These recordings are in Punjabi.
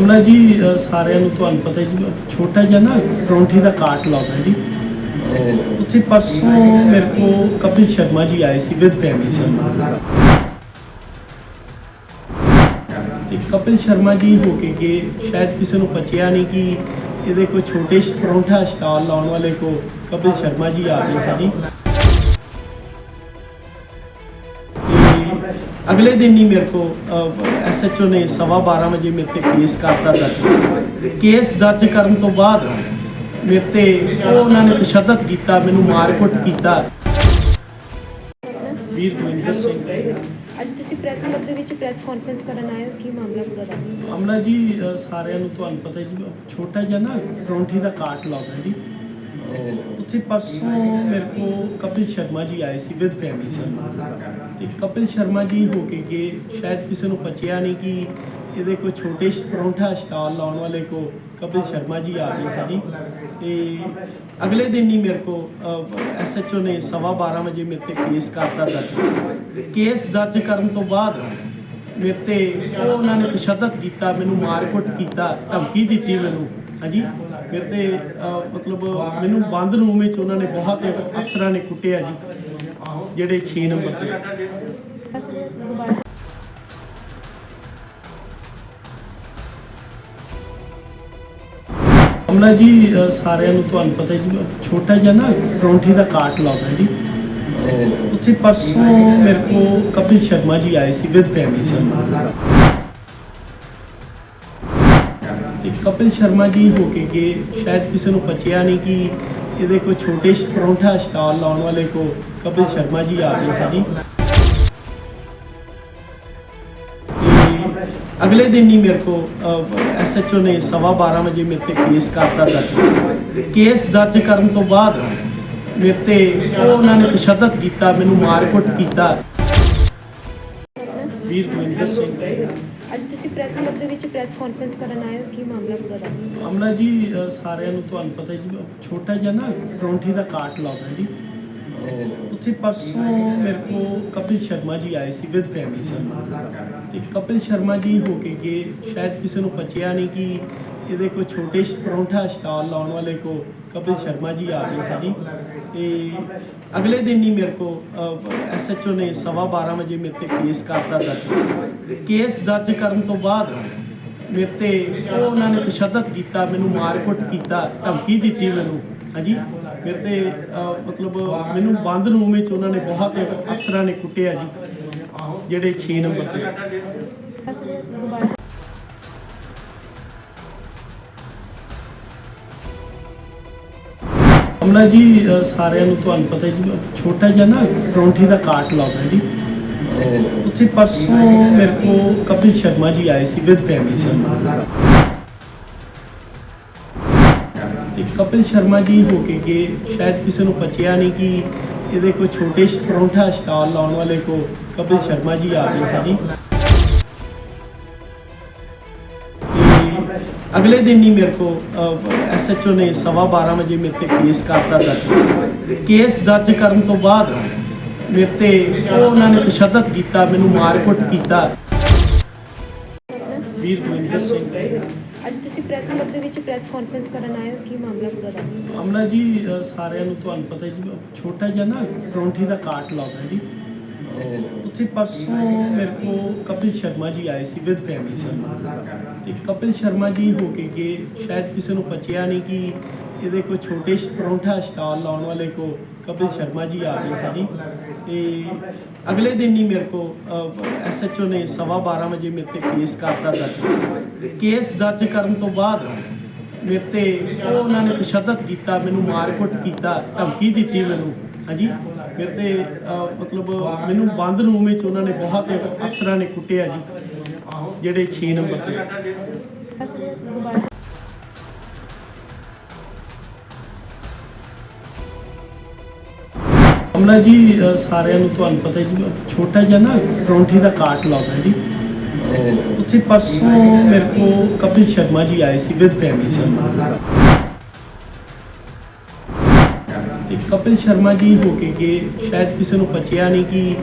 ਅਮਲਾ ਜੀ ਅ, ਸਾਰਿਆਂ ਨੂੰ ਤੁਹਾਨੂੰ ਪਤਾ ਜੀ ਛੋਟਾ ਜਿਹਾ ਨਾ ਪਰੌਂਠੀ ਦਾ ਕਾਟ ਲਾਉਂਦਾ ਜੀ। ਉੱਥੇ ਪਰਸੋਂ ਮੇਰੇ ਕੋ ਕਪਿਲ ਸ਼ਰਮਾ ਜੀ ਆਏ ਸੀ ਵਿਦ ਫੈਮਿਲੀ ਸ਼ਰਮਾ। ਤੇ ਕਪਿਲ ਸ਼ਰਮਾ ਜੀ ਹੋ ਕੇ ਗਏ ਸ਼ਾਇਦ ਕਿਸੇ ਨੂੰ ਪਚਿਆ ਨਹੀਂ ਕਿ ਇਹਦੇ ਕੋਈ ਛੋਟੇ ਜਿਹੇ ਪਰੌਂਠਾ ਸਟਾਲ ਲਾਉਣ ਵਾਲੇ ਕੋ ਕਪਿਲ ਸ਼ਰਮਾ ਜੀ ਆ ਗਏ ਸੀ ਜੀ। ਅਗਲੇ ਦਿਨ ਹੀ ਮੇਰੇ ਕੋ ਐਸਐਚਓ ਨੇ ਸਵਾ 12 ਵਜੇ ਮੇਰੇ ਤੇ ਕੇਸ ਕਰਤਾ ਦਰਜ। ਕੇਸ ਦਰਜ ਕਰਨ ਤੋਂ ਬਾਅਦ ਮੇਰੇ ਤੇ ਉਹ ਉਹਨਾਂ ਨੇ ਤਸ਼ੱਦਦ ਕੀਤਾ ਮੈਨੂੰ ਮਾਰਕੁੱਟ ਕੀਤਾ। ਵੀਰ ਦਵਿੰਦਰ ਸਿੰਘ। ਅੱਜ ਤੁਸੀਂ ਪ੍ਰੈਸ ਕਲੱਬ ਦੇ ਵਿੱਚ ਪ੍ਰੈਸ ਕਾਨਫਰੰਸ ਕਰਨ ਆਏ ਹੋ ਕੀ ਮਾਮਲਾ ਪੂਰਾ ਦੱਸ ਅਮਲਾ ਜੀ ਸਾਰਿਆਂ ਨੂੰ ਤੁਹਾਨੂੰ ਪਤਾ ਜੀ ਛੋਟਾ ਜਿਹਾ ਨਾ ਪਰੌਂਠੀ ਦਾ ਕਾਟ ਲਾਉਂਦਾ ਜੀ। ਉੱਥੇ ਪਰਸੋਂ ਮੇਰੇ ਕੋ ਕਪਿਲ ਸ਼ਰਮਾ ਜੀ ਆਏ ਸੀ ਵਿਦ ਫੈਮਿਲੀ ਸ਼ਰਮਾ ਤੇ ਕਪਿਲ ਸ਼ਰਮਾ ਜੀ ਹੋ ਕੇ ਗਏ। ਸ਼ਾਇਦ ਕਿਸੇ ਨੂੰ ਪਚਿਆ ਨਹੀਂ ਕਿ ਇਹਦੇ ਕੋਈ ਛੋਟੇ ਜਿਹੇ ਪਰੌਂਠਾ ਸਟਾਲ ਲਾਉਣ ਵਾਲੇ ਕੋ ਕਪਿਲ ਸ਼ਰਮਾ ਜੀ ਆ ਗਏ ਸੀ ਜੀ। ਤੇ ਅਗਲੇ ਦਿਨ ਹੀ ਮੇਰੇ ਕੋ ਐਸਐਚਓ ਨੇ ਸਵਾ 12 ਵਜੇ ਮੇਰੇ ਤੇ ਕੇਸ ਕਰਤਾ ਦਰਜ। ਕੇਸ ਦਰਜ ਕਰਨ ਤੋਂ ਬਾਅਦ ਮੇਰੇ ਤੇ ਉਹਨਾਂ ਨੇ ਤਸ਼ੱਦਦ ਕੀਤਾ, ਮੈਨੂੰ ਮਾਰ ਕੁੱਟ ਕੀਤਾ, ਧਮਕੀ ਦਿੱਤੀ ਮੈਨੂੰ। ਹਾਂਜੀ? ਮੇਰੇ ਤੇ ਮਤਲਬ ਮੈਨੂੰ ਬੰਦ ਰੂਮ ਵਿੱਚ ਉਹਨਾਂ ਨੇ ਬਹੁਤ ਅਫਸਰਾਂ ਨੇ ਕੁੱਟਿਆ ਜੀ, ਜਿਹੜੇ 6 ਨੰਬਰ ਤੇ। ਅਮਲਾ ਜੀ ਸਾਰਿਆਂ ਨੂੰ ਤੁਹਾਨੂੰ ਪਤਾ ਜੀ ਛੋਟਾ ਜਿਹਾ ਨਾ ਪਰੌਂਠੀ ਦਾ ਕਾਟ ਲਾਉਂਦਾ ਜੀ। ਉੱਥੇ ਪਰਸੋਂ ਮੇਰੇ ਕੋ ਕਪਿਲ ਸ਼ਰਮਾ ਜੀ ਆਏ ਸੀ, ਵਿਦ ਫੈਮਿਲੀ ਸ਼ਰਮਾ। ਕਪਿਲ ਸ਼ਰਮਾ ਜੀ ਹੋ ਕੇ ਗਏ, ਸ਼ਾਇਦ ਕਿਸੇ ਨੂੰ ਪਚਿਆ ਨਹੀਂ ਕਿ ਇਹਦੇ ਕੋਈ ਛੋਟੇ ਜਿਹੇ ਪਰੌਂਠਾ ਸਟਾਲ ਲਾਉਣ ਵਾਲੇ ਕੋ ਕਪਿਲ ਸ਼ਰਮਾ ਜੀ ਆ ਗਏ ਸੀ ਜੀ। ਤੇ ਅਗਲੇ ਦਿਨ ਹੀ ਮੇਰੇ ਕੋ ਐਸਐਚਓ ਨੇ ਸਵਾ 12 ਵਜੇ ਮੇਰੇ ਤੇ ਕੇਸ ਕਰਤਾ ਦਰਜ। ਕੇਸ ਦਰਜ ਕਰਨ ਤੋਂ ਬਾਅਦ ਮੇਰੇ ਤੇ ਉਹਨਾਂ ਨੇ ਤਸ਼ੱਦਦ ਕੀਤਾ, ਮੈਨੂੰ ਮਾਰਕੁੱਟ ਕੀਤਾ। ਸਿੰਘ ਅੱਜ ਤੁਸੀਂ ਪ੍ਰੈਸ ਕਲੱਬ ਦੇ ਵਿੱਚ ਪ੍ਰੈਸ ਕਾਨਫਰੰਸ ਕਰਨ ਆਏ ਹੋ ਕੀ ਮਾਮਲਾ ਪੂਰਾ ਦੱਸ ਅਮਲਾ ਜੀ ਅ, ਸਾਰਿਆਂ ਨੂੰ ਤੁਹਾਨੂੰ ਪਤਾ ਜੀ ਛੋਟਾ ਜਿਹਾ ਨਾ ਪਰੌਂਠੀ ਦਾ ਕਾਟ ਲਾਉਂਦਾ ਜੀ। ਉੱਥੇ ਪਰਸੋਂ ਮੇਰੇ ਕੋ ਕਪਿਲ ਸ਼ਰਮਾ ਜੀ ਆਏ ਸੀ ਵਿਦ ਫੈਮਿਲੀ ਸ਼ਰਮਾ ਤੇ ਕਪਿਲ ਸ਼ਰਮਾ ਜੀ ਹੋ ਕੇ ਗਏ। ਸ਼ਾਇਦ ਕਿਸੇ ਨੂੰ ਪਚਿਆ ਨਹੀਂ ਕਿ ਇਹਦੇ ਕੋਈ ਛੋਟੇ ਪਰੌਂਠਾ ਸਟਾਲ ਲਾਉਣ ਵਾਲੇ ਕੋ ਕਪਿਲ ਸ਼ਰਮਾ ਜੀ ਆ ਗਏ ਸੀ ਜੀ। ਤੇ ਅਗਲੇ ਦਿਨ ਹੀ ਮੇਰੇ ਕੋ ਐਸਐਚਓ ਨੇ ਸਵਾ 12 ਵਜੇ ਮੇਰੇ ਤੇ ਕੇਸ ਕਰਤਾ ਦਰਜ। ਕੇਸ ਦਰਜ ਕਰਨ ਤੋਂ ਬਾਅਦ ਮੇਰੇ ਤੇ ਉਹਨਾਂ ਨੇ ਤਸ਼ੱਦਦ ਕੀਤਾ, ਮੈਨੂੰ ਮਾਰਕੁੱਟ ਕੀਤਾ, ਧਮਕੀ ਦਿੱਤੀ ਮੈਨੂੰ। ਹਾਂਜੀ? ਮੇਰੇ ਤੇ ਮਤਲਬ, ਮੈਨੂੰ ਬੰਦ ਰੂਮ ਵਿੱਚ ਉਹਨਾਂ ਨੇ ਬਹੁਤ ਅਫਸਰਾਂ ਨੇ ਕੁੱਟਿਆ ਜੀ, ਜਿਹੜੇ 6 ਨੰਬਰ ਤੇ। ਦੁਬਾਰਾ ਜੀ ਸਾਰਿਆਂ ਨੂੰ ਤੁਹਾਨੂੰ ਪਤਾ ਜੀ ਛੋਟਾ ਜਿਹਾ ਨਾ ਪਰੌਂਠੀ ਦਾ ਕਾਟ ਲਾਉਂਦਾ ਜੀ। ਉੱਥੇ ਪਰਸੋਂ ਮੇਰੇ ਕੋ ਕਪਿਲ ਸ਼ਰਮਾ ਜੀ ਆਏ ਸੀ, ਵਿਦ ਫੈਮਿਲੀ ਸ਼ਰਮਾ। ਤੇ ਕਪਿਲ ਸ਼ਰਮਾ ਜੀ ਹੋ ਕੇ ਗਏ ਸ਼ਾਇਦ ਕਿਸੇ ਨੂੰ ਪਚਿਆ ਨਹੀਂ ਕਿ ਇਹਦੇ ਕੋਈ ਛੋਟੇ ਪਰੌਂਠਾ ਸਟਾਲ ਲਾਉਣ ਵਾਲੇ ਕੋ ਕਪਿਲ ਸ਼ਰਮਾ ਜੀ ਆ ਗਏ ਸੀ ਜੀ। ਅਗਲੇ ਦਿਨ ਹੀ ਮੇਰੇ ਕੋ ਐਸਐਚਓ ਨੇ ਸਵਾ 12 ਵਜੇ ਮੇਰੇ ਤੇ ਕੇਸ ਕਰਤਾ ਦਰਜ। ਕੇਸ ਦਰਜ ਕਰਨ ਤੋਂ ਬਾਅਦ ਮੇਰੇ ਤੇ ਉਹਨਾਂ ਨੇ ਤਸ਼ੱਦਦ ਕੀਤਾ, ਮੈਨੂੰ ਮਾਰਕੁੱਟ ਕੀਤਾ। ਵੀਰ ਦਵਿੰਦਰ ਸਿੰਘ ਅੱਜ ਤੁਸੀਂ ਪ੍ਰੈਸ ਕਲੱਬ ਦੇ ਵਿੱਚ ਪ੍ਰੈਸ ਕਾਨਫਰੰਸ ਕਰਨ ਆਏ ਹੋ ਕੀ ਮਾਮਲਾ ਪੂਰਾ ਦੱਸ ਦਿਓ। ਜੀ ਅ, ਸਾਰਿਆਂ ਨੂੰ ਤੁਹਾਨੂੰ ਪਤਾ ਜੀ ਛੋਟਾ ਜਿਹਾ ਨਾ ਪਰੌਂਠੀ ਦਾ ਕਾਟ ਲਾਉਂਦਾ ਜੀ। ਉੱਥੇ ਪਰਸੋਂ ਮੇਰੇ ਕੋ ਕਪਿਲ ਸ਼ਰਮਾ ਜੀ ਆਏ ਸੀ ਵਿਦ ਫੈਮਿਲੀ ਸਰ ਤੇ ਕਪਿਲ ਸ਼ਰਮਾ ਜੀ ਹੋ ਕੇ ਗਏ ਸ਼ਾਇਦ ਕਿਸੇ ਨੂੰ ਪਚਿਆ ਨਹੀਂ ਕਿ ਇਹਦੇ ਕੋਈ ਛੋਟੇ ਪਰੌਂਠਾ ਸਟਾਲ ਲਾਉਣ ਵਾਲੇ ਕੋ ਕਪਿਲ ਸ਼ਰਮਾ ਜੀ ਆ ਗਏ ਸੀ ਜੀ ਤੇ ਅਗਲੇ ਦਿਨ ਹੀ ਮੇਰੇ ਕੋ ਐਸਐਚਓ ਨੇ ਸਵਾ 12 ਵਜੇ ਮੇਰੇ ਤੇ ਕੇਸ ਕਰਤਾ ਦਰਜ। ਕੇਸ ਦਰਜ ਕਰਨ ਤੋਂ ਬਾਅਦ ਮੇਰੇ ਤੇ ਉਹਨਾਂ ਨੇ ਤਸ਼ੱਦਦ ਕੀਤਾ, ਮੈਨੂੰ ਮਾਰਕੁੱਟ ਕੀਤਾ, ਧਮਕੀ ਦਿੱਤੀ ਮੈਨੂੰ। ਹਾਂਜੀ। ਮੇਰੇ ਤੇ ਮਤਲਬ ਮੈਨੂੰ ਬੰਦ ਰੂਮ ਵਿੱਚ ਉਹਨਾਂ ਨੇ ਬਹੁਤ ਅਫਸਰਾਂ ਨੇ ਕੁੱਟਿਆ ਜੀ, ਜਿਹੜੇ 6 ਨੰਬਰ ਤੇ। ਅਮਲਾ ਜੀ ਅ, ਸਾਰਿਆਂ ਨੂੰ ਤੁਹਾਨੂੰ ਪਤਾ ਜੀ ਛੋਟਾ ਜਿਹਾ ਨਾ ਪਰੌਂਠੀ ਦਾ ਕਾਟ ਲਾਉਂਦਾ ਜੀ। ਉੱਥੇ ਪਰਸੋਂ ਮੇਰੇ ਕੋਲ ਕਪਿਲ ਸ਼ਰਮਾ ਜੀ ਆਏ ਸੀ ਵਿਦ ਫੈਮਿਲੀ ਸ਼ਰਮਾ। ਤੇ ਕਪਿਲ ਸ਼ਰਮਾ ਜੀ ਹੋ ਕੇ ਗਏ। ਸ਼ਾਇਦ ਕਿਸੇ ਨੂੰ ਪਚਿਆ ਨਹੀਂ ਕਿ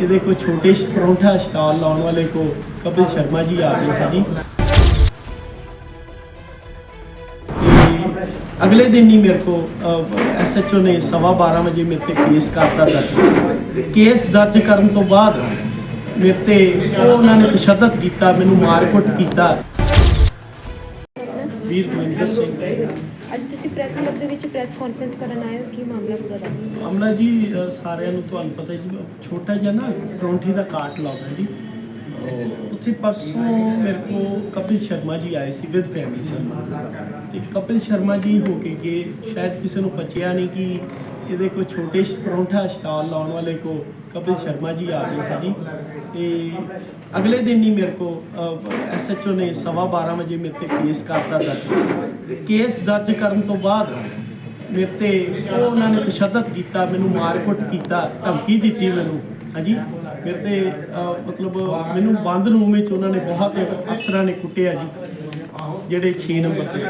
ਇਹਦੇ ਕੋਈ ਛੋਟੇ ਜਿਹੇ ਪਰੌਂਠਾ ਸਟਾਲ ਲਾਉਣ ਵਾਲੇ ਕੋ ਕਪਿਲ ਸ਼ਰਮਾ ਜੀ ਆ ਗਏ ਸੀ ਜੀ। ਅਗਲੇ ਦਿਨ ਹੀ ਮੇਰੇ ਕੋ ਐਸਐਚਓ ਨੇ ਸਵਾ 12 ਵਜੇ ਮੇਰੇ ਤੇ ਕੇਸ ਕਰਤਾ ਦਰਜ। ਕੇਸ ਦਰਜ ਕਰਨ ਤੋਂ ਬਾਅਦ ਮੇਰੇ ਤੇ ਉਹ ਉਹਨਾਂ ਨੇ ਤਸ਼ੱਦਦ ਕੀਤਾ ਮੈਨੂੰ ਮਾਰਕੁੱਟ ਕੀਤਾ। ਵੀਰ ਦਵਿੰਦਰ ਸਿੰਘ। ਅੱਜ ਤੁਸੀਂ ਪ੍ਰੈਸ ਕਲੱਬ ਦੇ ਵਿੱਚ ਪ੍ਰੈਸ ਕਾਨਫਰੰਸ ਕਰਨ ਆਏ ਹੋ ਕੀ ਮਾਮਲਾ ਪੂਰਾ ਦੱਸ ਮਾਮਲਾ ਜੀ ਸਾਰਿਆਂ ਨੂੰ ਤੁਹਾਨੂੰ ਪਤਾ ਹੈ ਜੀ ਛੋਟਾ ਜਿਹਾ ਨਾ ਪਰੌਂਠੀ ਦਾ ਕਾਟ ਲਾਉਣਾ ਜੀ। ਉੱਥੇ ਪਰਸੋਂ ਮੇਰੇ ਕੋ ਕਪਿਲ ਸ਼ਰਮਾ ਜੀ ਆਏ ਸੀ ਵਿਦ ਫੈਮਿਲੀ ਸ਼ਰਮਾ ਤੇ ਕਪਿਲ ਸ਼ਰਮਾ ਜੀ ਹੋ ਕੇ ਗਏ। ਸ਼ਾਇਦ ਕਿਸੇ ਨੂੰ ਪਚਿਆ ਨਹੀਂ ਕਿ ਇਹਦੇ ਕੋਈ ਛੋਟੇ ਪਰੌਂਠਾ ਸਟਾਲ ਲਾਉਣ ਵਾਲੇ ਕੋ ਕਪਿਲ ਸ਼ਰਮਾ ਜੀ ਆ ਗਏ ਹੈ ਜੀ ਤੇ ਅਗਲੇ ਦਿਨ ਹੀ ਮੇਰੇ ਕੋ ਐਸਐਚਓ ਨੇ ਸਵਾ 12 ਵਜੇ ਮੇਰੇ ਤੇ ਕੇਸ ਕਰਤਾ ਦਰਜ। ਕੇਸ ਦਰਜ ਕਰਨ ਤੋਂ ਬਾਅਦ ਮੇਰੇ ਤੇ ਉਹਨਾਂ ਨੇ ਤਸ਼ੱਦਦ ਕੀਤਾ, ਮੈਨੂੰ ਮਾਰਕੁੱਟ ਕੀਤਾ, ਧਮਕੀ ਦਿੱਤੀ ਮੈਨੂੰ। ਹਾਂਜੀ। ਫਿਰ ਤੇ ਮਤਲਬ ਮੈਨੂੰ ਬੰਦ ਰੂਮ ਵਿੱਚ ਉਹਨਾਂ ਨੇ ਬਹੁਤ ਅਫਸਰਾਂ ਨੇ ਕੁੱਟਿਆ ਜੀ, ਜਿਹੜੇ 6 ਨੰਬਰ ਤੇ।